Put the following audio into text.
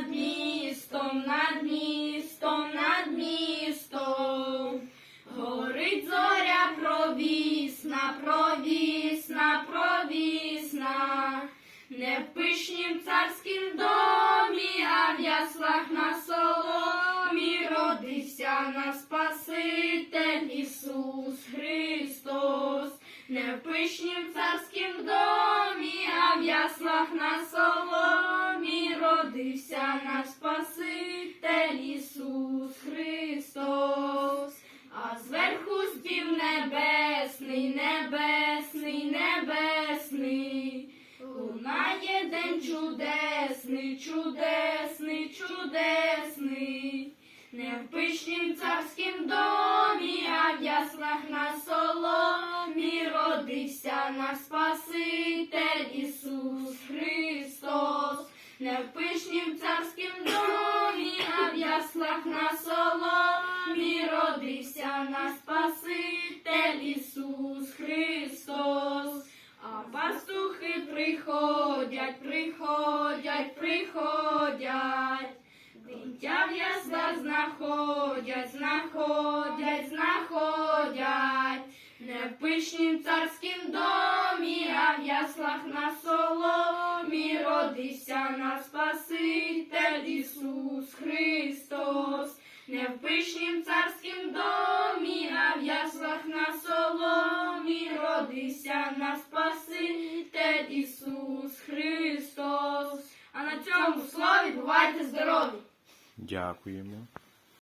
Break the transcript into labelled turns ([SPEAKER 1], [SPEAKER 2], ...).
[SPEAKER 1] над містом, над містом, над містом. Горить зоря провісна, провісна, провісна. Не в пишнім царськім домі, а в яслах на соломі родився наш Спаситель Ісус Христос. Не в пишнім царськім домі, а в яслах на соломі родився наш Спаситель Ісус Христос. А зверху спів небесний, небесний, небесний. Лунає день чудесний, чудесний, чудесний. Не в пишнім царськім домі, а в яслах на соломі родився наш Спаситель Ісус. Не в пишнім царськім домі, а в яслах на соломі родився наш Спаситель Ісус Христос. А пастухи приходять, приходять, приходять. Дитя в яслах знаходять, знаходять, знаходять. Не в пишнім царськім домі, соломі на наш Спаситель Ісус Христос. Не в пишнім царськім домі, а в яслах на соломі родився наш Спаситель Ісус Христос. А на цьому слові бувайте здорові!
[SPEAKER 2] Дякуємо.